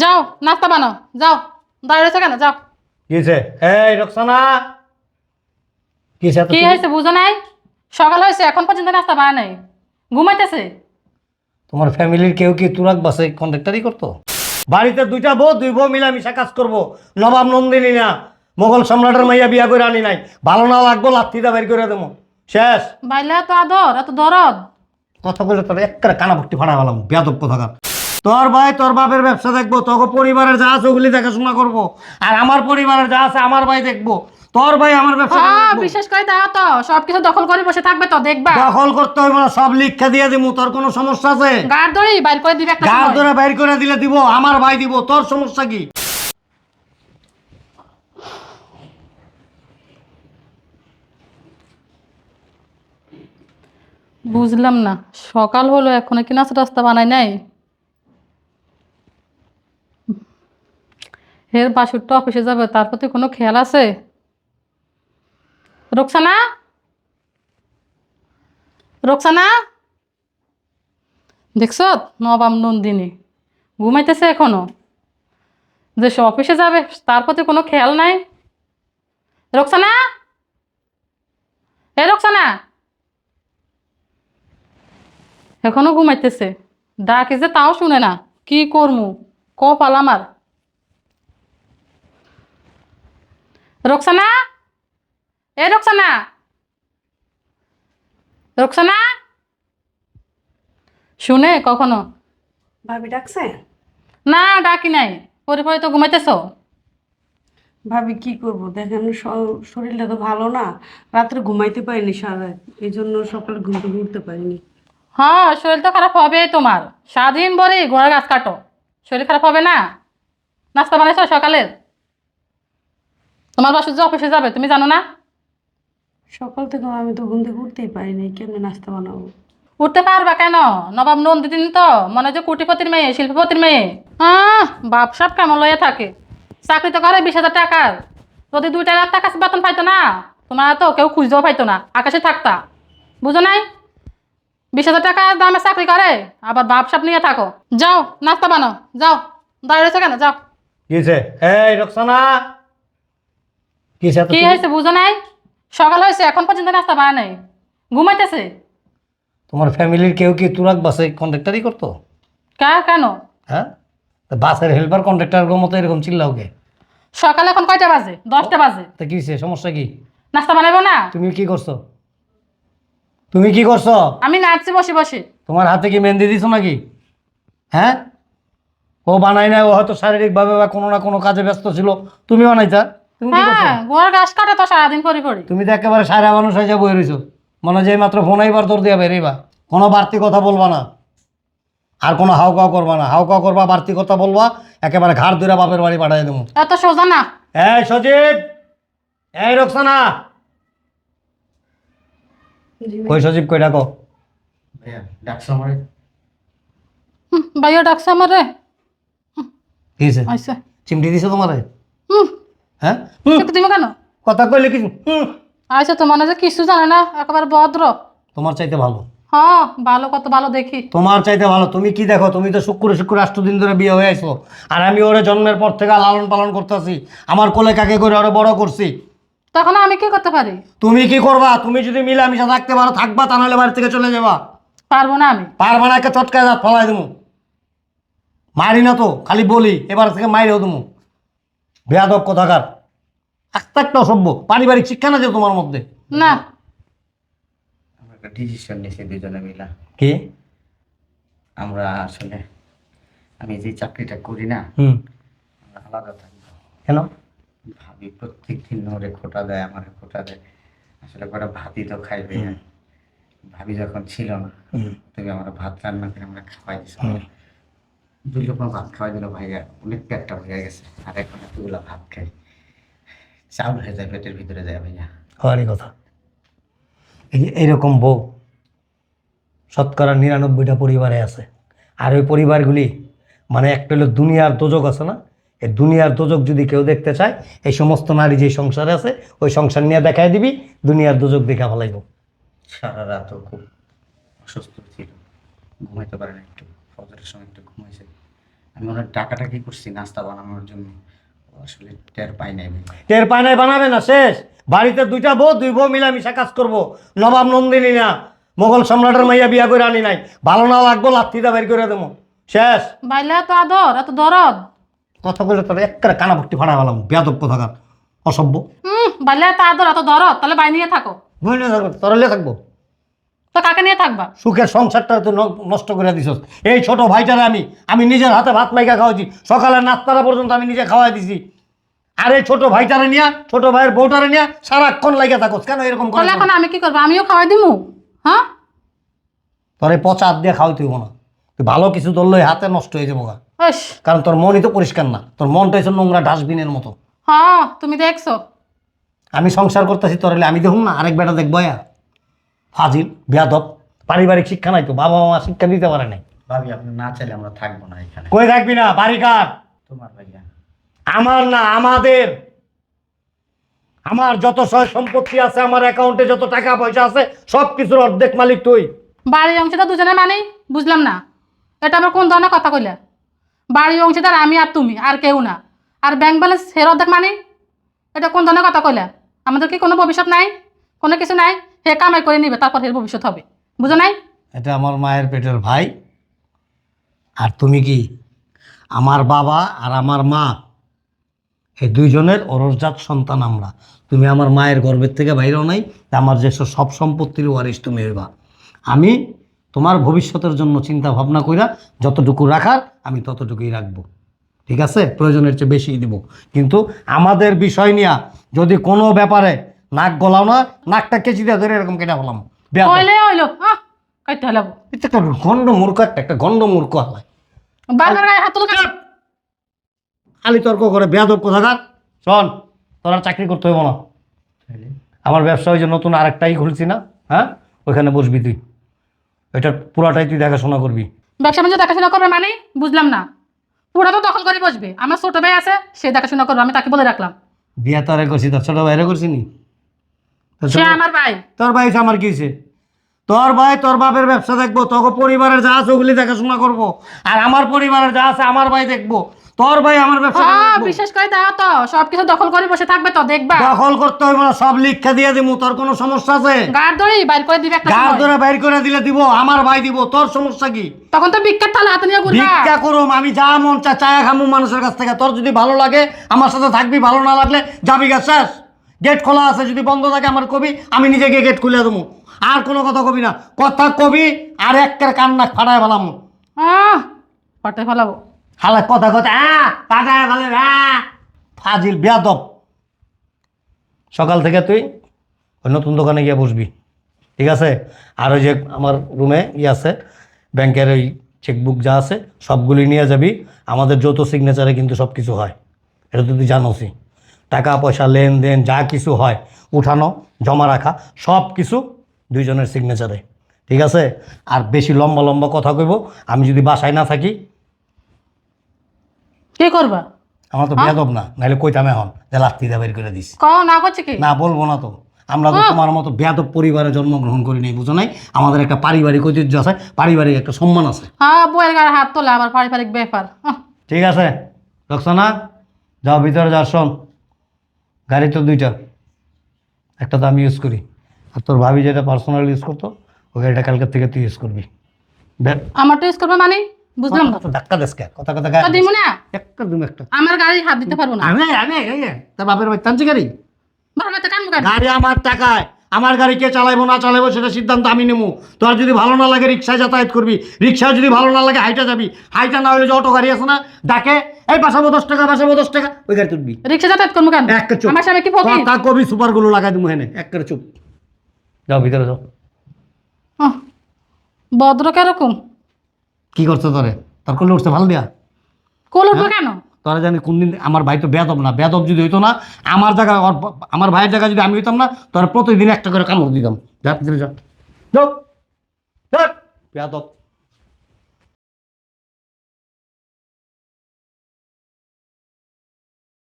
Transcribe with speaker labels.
Speaker 1: যাও নাস্তা বানাও যাও। দাঁড়িয়ে কেন? যাও।
Speaker 2: কিছে এই রক্সানা। কিছে
Speaker 1: কি হয়েছে বুঝো নাই? সকাল হয়েছে এখন পর্যন্ত নাস্তা বানায় নাই। ঘুমাইতেছে।
Speaker 2: তোমার ফ্যামিলির কেউ কি তুরাক বাসে কন্ট্রাক্টারই করতো? বাড়িতে দুইটা বউ দুই বউ মিলামিশা কাজ করব। নবাব নন্দিনী না। মোগল সম্রাটের মাইয়া বিয়া করে আনি নাই। ভালো না লাগবো লাত্তিটা বের করে দেবো। শেষ।
Speaker 1: বাইলে এত আদর এত দরদ।
Speaker 2: কথা বলে তোর একটা কানা ভর্তি ফাড়া গেলাম। বেয়াদব কোথাকার। তোর ভাই তোর বাপের ব্যবসা দেখব তোকে পরিবারের যা আছে ওগুলি দেখাশোনা করব। আর আমার পরিবারের যা আছে আমার ভাই দেখব। তোর ভাই আমার ব্যবসা
Speaker 1: হ্যাঁ বিশেষ করে দাও তো সবকিছু দখল করে বসে থাকবে তো দেখবা।
Speaker 2: দখল করতে হইব না সব লিখা দিয়ে দিমু তোর কোনো সমস্যা আছে?
Speaker 1: গাড় ধরেই বাইর করে দিবে একটা
Speaker 2: গার
Speaker 1: সময়।
Speaker 2: ধরে বাইর করে দিলে দিব আমার ভাই দিব তোর সমস্যা কি?
Speaker 1: বুঝলাম না সকাল হলো এখনও কি নাস্তা টাস্তা বানাই নাই? হের বাসুরটা অফিসে যাবে, তার প্রতি কোনো খেয়াল আছে? রোকসানা? রোকসানা? দেখছ নবাম নন্দিনী, ঘুমাইতেছে এখনও। যে সে অফিসে যাবে, তার প্রতি কোনো খেয়াল নাই? রোকসানা? এ রোকসানা? এখনও ঘুমাইতেছে। ডাকে যে তাও শুনে না, কি করমু? কপাল আমার। রোকসানা? এ রোকসানা? রোকসানা? শুনে কখনো?
Speaker 3: ভাবি ডাকছে?
Speaker 1: না ডাকি নাই। পরে পরে তো ঘুমাইতেছ।
Speaker 3: ভাবি কি করব? দেখেন শরীরটা তো ভালো না। রাত্রে ঘুমাইতে পারিনি সারা এই জন্য সকালে ঘুম থেকে উঠতে পারিনি।
Speaker 1: হ্যাঁ শরীর তো খারাপ হবে তোমার। স্বাধীন বরে গোড়া গাছ কাটো। শরীর খারাপ হবে না? নাস্তা বানাইছো সকালের? তোমার বাসু যে অফিসে যাবে তুমি জানো না?
Speaker 3: সকাল থেকে আমি তো ঘুম থেকে উঠতেই পারিনি কেমনে নাস্তা বানাবো?
Speaker 1: উঠতে পারবা কেন? নবাব নন্দিনী তো মনে হয় যে কোটিপতির মেয়ে শিল্পপতির মেয়ে। আহ বাপ সব কেমন লয়ে থাকে? চাকরি তো করে বিশ হাজার টাকার। যদি দুইটা লাখ টাকা বেতন পাইতো না তোমার তো কেউ খুঁজতেও পাইতো না আকাশে থাকতা। বুঝো নাই? বিশ হাজার টাকা দামে চাকরি করে আবার বাপ সাপ নিয়ে থাকো। যাও নাস্তা বানাও যাও। দাঁড়িয়ে রয়েছে কেন? যাও।
Speaker 2: কিছে এই রক্সানা! এত
Speaker 1: কি হয়েছে বুঝো নাই? সকাল হয়েছে এখন পর্যন্ত নাস্তা বানায় নাই। ঘুমাইতেছে?
Speaker 2: তোমার ফ্যামিলির কেউ কি তুরাক বাসে কন্ট্রাক্টারই করতো?
Speaker 1: কা কেন?
Speaker 2: হ্যাঁ? তা বাসের হেল্পার কন্ট্রাক্টার মতো এরকম চিল্লাও কে?
Speaker 1: সকাল এখন কয়টা বাজে? দশটা বাজে।
Speaker 2: তা কি হইছে? সমস্যা কি?
Speaker 1: নাস্তা বানাবো না?
Speaker 2: তুমি কি করছ? তুমি কি করছ?
Speaker 1: আমি নাচছি বসে বসে।
Speaker 2: তোমার হাতে কি মেহেন্দি দিছো নাকি? হ্যাঁ? ও বানাই না ও হয়তো শারীরিকভাবে বা কোনো না কোনো কাজে ব্যস্ত ছিল। তুমি বানাইতা তুমি কি করছ
Speaker 1: হ্যাঁ গোয়ার গাছ কাটে তো সারাদিন করে করে
Speaker 2: তুমি তো একেবারে সারা মানুষ হয়ে যাব রইছো। মনে যে মাত্র ফোন আইবার তোর দিয়া বেরিবা কোনো বাড়তি কথা বলবা না। আর কোনো হাউ কাউ করবা না। হাউ কাউ করবা বাড়তি কথা বলবা একেবারে ঘাড় ধরে বাপের বাড়ি পাঠাই দেবো।
Speaker 1: এত সোজা না।
Speaker 2: এই সজীব! এই রক্সানা! কই সজীব কই ডাকো?
Speaker 4: ভাইয়া ডাকছো আমার?
Speaker 1: হুম, ভাইয়া ডাকছে আমার। রে
Speaker 2: কি হইছে?
Speaker 1: আইসে
Speaker 2: চিমটি দিছে তোমারে?
Speaker 1: হুম।
Speaker 2: হ্যাঁ?
Speaker 1: কিন্তু তুমি কেন?
Speaker 2: কথা কইলে কি হুম।
Speaker 1: আইসে তো মনে হয় যে কিছু জানে না একেবারে ভদ্র।
Speaker 2: তোমার চাইতে ভালো।
Speaker 1: হ্যাঁ ভালো কত ভালো দেখি।
Speaker 2: তোমার চাইতে ভালো। তুমি কি দেখো? তুমি তো শুক্র শুক্র আষ্ট দিন ধরে বিয়ে হয়ে আইছো। আর আমি ওরে জন্মের পর থেকে লালন পালন করতেছি। আমার কোলে কাকে করে ওরে বড় করছি?
Speaker 1: তখন আমি কি করতে পারি?
Speaker 2: তুমি কি করবা? তুমি যদি মিলে মিলামিশা থাকতে পারো থাকবা তা নাহলে বাড়ি থেকে চলে যাবা।
Speaker 1: পারব না আমি।
Speaker 2: পারবা না একটা চটকায় দাঁত ফলাই দেবো মারি না তো খালি বলি এবার থেকে মাইরেও দেবো বেয়াদব কোথাকার? একটা একটা অসভ্য পারিবারিক শিক্ষা না যে তোমার মধ্যে?
Speaker 1: না।
Speaker 4: আমরা একটা ডিসিশন নিয়েছি দুজনে মিলা।
Speaker 2: কি?
Speaker 4: আমরা আসলে আমি যে চাকরিটা করি না
Speaker 2: হুম।
Speaker 4: আমরা আলাদা থাকব।
Speaker 2: কেন?
Speaker 4: ভাবি প্রত্যেক দিন ওরে খোটা দেয় আমার খোটা দেয়। আসলে কটা ভাতই তো খাইবে ভাবি যখন ছিল না তুমি আমার ভাত রান্না করে আমরা খাওয়াই
Speaker 2: হুম।
Speaker 4: দুই ভাত খাওয়াই দিল ভাইয়া অনেক পেটটা হয়ে গেছে। আর এখন এতগুলো ভাত খাই চাউল হয়ে যায় পেটের ভিতরে যায় ভাইয়া।
Speaker 2: হওয়ারই কথা। এই যে এইরকম বউ শতকরা নিরানব্বইটা পরিবারে আছে। আর ওই পরিবারগুলি মানে একটা হলো দুনিয়ার দোজক আছে না এই দুনিয়ার দোজক যদি কেউ দেখতে চায় এই সমস্ত নারী যে সংসারে আছে ওই সংসার নিয়ে দেখাই দিবি দুনিয়ার দোজক দেখা ফেলাইব
Speaker 4: সারা রাতও খুব অসুস্থ ছিল ঘুমাইতে পারে না একটু। ফজরের সময় একটু ঘুমাইছে। আমি ওনার টাকাটা কি করছি? নাস্তা বানানোর জন্য। আসলে টের পাই নাই
Speaker 2: টের পায় নাই বানাবে না শেষ। বাড়িতে দুইটা বউ দুই বউ মিলামিশা কাজ করব। নবাব নন্দিনী না মোগল সম্রাটের মাইয়া বিয়া করে আনি নাই। ভালো না লাগবো লাত্তিটা বের করে দেবো। শেষ।
Speaker 1: বাইলে এত আদর এত দরদ।
Speaker 2: কথা বলে তোর একটা কানা ভর্তি ফাড়া গেলাম বেয়াদব কোথাকার। অসভ্য।
Speaker 1: হুম বাইলে এত আদর এত দরদ। তাহলে বাই নিয়ে থাকো।
Speaker 2: বুঝলে থাকব তরলে থাকব।
Speaker 1: তো কাকে নিয়ে থাকবা?
Speaker 2: সুখের সংসারটা তো নষ্ট করে দিছস। এই ছোট ভাইটারে আমি আমি নিজের হাতে ভাত মাইকা খাওয়াইছি। সকালে নাস্তাটা পর্যন্ত আমি নিজে খাওয়াই দিছি। আর এই ছোট ভাইটারে নিয়া ছোট ভাইয়ের বউটারে নিয়া সারাক্ষণ লাগে থাকোস। কেন এরকম করে
Speaker 1: এখন আমি কি করব? আমিও খাওয়াই দিমু? হ্যাঁ?
Speaker 2: তোর এই পচা হাত দিয়ে খাওয়াইতে হইব না। তুই ভালো কিছু ধরলে হাতে নষ্ট হয়ে যাব গা। কারণ তোর মনই তো পরিষ্কার না। তোর মনটা হচ্ছে নোংরা ডাস্টবিনের মতো।
Speaker 1: হ্যাঁ তুমি দেখছ।
Speaker 2: আমি সংসার করতেছি তোর আমি দেখুন না আরেক বেটা দেখব ফাজিল বেয়াদব পারিবারিক শিক্ষা নাই তো বাবা মা শিক্ষা দিতে পারে নাই।
Speaker 4: ভাবি আপনি না চাইলে আমরা থাকব না এখানে।
Speaker 2: কই থাকবি না? বাড়ি কার?
Speaker 4: তোমার ভাইয়া।
Speaker 2: আমার না আমাদের। আমার যত সয় সম্পত্তি আছে আমার অ্যাকাউন্টে যত টাকা পয়সা আছে সব কিছুর অর্ধেক মালিক তুই।
Speaker 1: বাড়ির অংশীদার দুজনে মানেই বুঝলাম না। এটা আমার কোন ধরনের কথা কইলা? বাড়ির অংশীদার আমি আর তুমি আর কেউ না। আর ব্যাংক ব্যালেন্স ফের অর্ধেক মানি এটা কোন ধরনের কথা কইলা? আমাদের কি কোনো ভবিষ্যৎ নাই? কোনো কিছু নাই? হে কামাই করে নিবে, তারপর এর ভবিষ্যৎ হবে। বুঝো নাই?
Speaker 2: এটা আমার মায়ের পেটের ভাই। আর তুমি কি? আমার বাবা আর আমার মা, এই দুইজনের অরসজাত সন্তান আমরা। তুমি আমার মায়ের গর্ভের থেকে বাইরেও নাই আমার যে সব সম্পত্তির ওয়ারিস তুমি হইবা। আমি তোমার ভবিষ্যতের জন্য চিন্তা ভাবনা কইরা যতটুকু রাখার, আমি ততটুকুই রাখব। ঠিক আছে? প্রয়োজনের চেয়ে বেশি দিব। কিন্তু আমাদের বিষয় নিয়ে যদি কোনো ব্যাপারে নাক গলাও না নাকটা কেচি দিয়ে ধরে এরকম কেটে বললাম বেয়াদব।
Speaker 1: হইলে হইল আহ কইতে
Speaker 2: এটা একটা গন্ড মূর্খ একটা একটা গন্ড মূর্খ হয়
Speaker 1: বারবার গায়ে হাত তুলো
Speaker 2: খালি তর্ক করে বেয়াদব কোথাকার? শোন তোর আর চাকরি করতে হইব না। আমার ব্যবসা ওই যে নতুন আরেকটাই খুলছি না হ্যাঁ? ওইখানে বসবি তুই। এটা পুরাটাই তুই দেখাশোনা করবি।
Speaker 1: ব্যবসা বাণিজ্য দেখাশোনা করবে মানে? বুঝলাম না। পুরা তো দখল করে বসবে। আমার ছোট ভাই আছে সে দেখাশোনা করবে আমি তাকে বলে রাখলাম।
Speaker 2: বিয়া তো আরে করছি তোর ছোট বাইরে করছি নি? তোর
Speaker 1: সে আমার ভাই।
Speaker 2: তোর ভাই আমার কি তোর ভাই তোর বাপের ব্যবসা দেখব তোকে পরিবারের যা আছে ওগুলি দেখাশোনা করব আর আমার পরিবারের যা আছে আমার ভাই দেখব। তোর ভাই আমার ব্যবসা
Speaker 1: বিশেষ করে দাও তো সবকিছু দখল করে বসে থাকবে তো দেখবা।
Speaker 2: দখল করতে হইব না সব লিখা দিয়ে দিমু তোর কোনো সমস্যা আছে?
Speaker 1: বাইর করে দিবে একটা
Speaker 2: ধরে বাইর করে দিলে দিব আমার ভাই দিব তোর সমস্যা কি?
Speaker 1: তখন তো বিখ্যাত থালা হাতে নিয়ে ঘুরবা।
Speaker 2: ভিক্ষা করুম আমি যা মন চা চায়া খামু মানুষের কাছ থেকে তোর যদি ভালো লাগে আমার সাথে থাকবি ভালো না লাগলে যাবি গা শেষ। গেট খোলা আছে যদি বন্ধ থাকে আমার কবি আমি নিজে গিয়ে গেট খুলে দেবো। আর কোনো কথা কবি না। কথা কবি আর একের কান্না ফাটায় ফেলাম।
Speaker 1: আহ পাটে ফেলাবো।
Speaker 2: হালা কথা কথা ফাটায় ফেলে আ। ফাজিল বেয়াদব। সকাল থেকে তুই ওই নতুন দোকানে গিয়ে বসবি। ঠিক আছে? আর ওই যে আমার রুমে ই আছে ব্যাংকের ওই চেকবুক যা আছে সবগুলি নিয়ে যাবি। আমাদের যৌথ সিগনেচারে কিন্তু সব কিছু হয়। এটা তো তুই জানোসই। টাকা পয়সা লেনদেন যা কিছু হয় উঠানো জমা রাখা সব কিছু দুইজনের সিগনেচারে ঠিক আছে? আর বেশি লম্বা লম্বা কথা কইব আমি যদি বাসায় না থাকি
Speaker 1: কি করবা?
Speaker 2: আমার তো বেয়াদব না নাহলে কইতাম এখন যে লাত্তি দা বের করে দিস।
Speaker 1: কও না করছে কি?
Speaker 2: না বলব না তো। আমরা তো তোমার মতো বেয়াদব পরিবারে জন্মগ্রহণ করি নাই বুঝো নাই? আমাদের একটা পারিবারিক ঐতিহ্য আছে পারিবারিক একটা সম্মান আছে।
Speaker 1: হ্যাঁ বইয়ের গায়ে হাত তোলা আবার পারিবারিক ব্যাপার।
Speaker 2: ঠিক আছে? রক্সনা যাও ভিতরে যা শোন। গাড়ি তো দুইটা। একটা তো আমি ইউজ করি। আর তোর ভাবি যেটা পার্সোনাল ইউজ করতো ওই গাড়িটা কালকের থেকে তুই ইউজ করবি। দেখ।
Speaker 1: আমার তো ইউজ করবে মানে? বুঝলাম না।
Speaker 2: ধাক্কা দেশ কথা কথা
Speaker 1: গাড়ি দিমু না?
Speaker 2: একটা দিমু একটা।
Speaker 1: আমার গাড়ি হাত দিতে পারব না।
Speaker 2: আমি আমি তোর বাপের বাড়ি টানছি গাড়ি
Speaker 1: বাপের মতো কাম
Speaker 2: গাড়ি আমার টাকায়। আমার গাড়ি কে চালাইবো না চালাইবো সেটা সিদ্ধান্ত আমি নেব। তোর যদি ভালো না লাগে রিক্সায় যাতায়াত করবি রিক্সায় যদি ভালো না লাগে হাইটা যাবি। হাইটা না হলে যে অটো গাড়ি আছে না ডাকে এই বাসাবো দশ টাকা বাসাবো দশ টাকা ওই গাড়ি তুলবি
Speaker 1: রিক্সা যাতায়াত করব কেন?
Speaker 2: একটা চুপ।
Speaker 1: আমার স্বামী কি ফকির
Speaker 2: কথা কবি সুপারগুলো লাগাই দিবো হেনে এক করে চুপ। যাও ভিতরে যাও।
Speaker 1: ভদ্র কীরকম
Speaker 2: কি করছ তোরে? তোর করলে উঠছে ভালো দিয়া?
Speaker 1: কোল উঠবো কেন?
Speaker 2: তোরা জানি কোন দিন আমার ভাই তো বেদব না বেদব যদি হইতো না, আমার জায়গা আমার ভাইয়ের জায়গা যদি আমি হইতাম না তাহলে প্রতিদিন একটা করে কামড় দিতাম। যা যা বেদব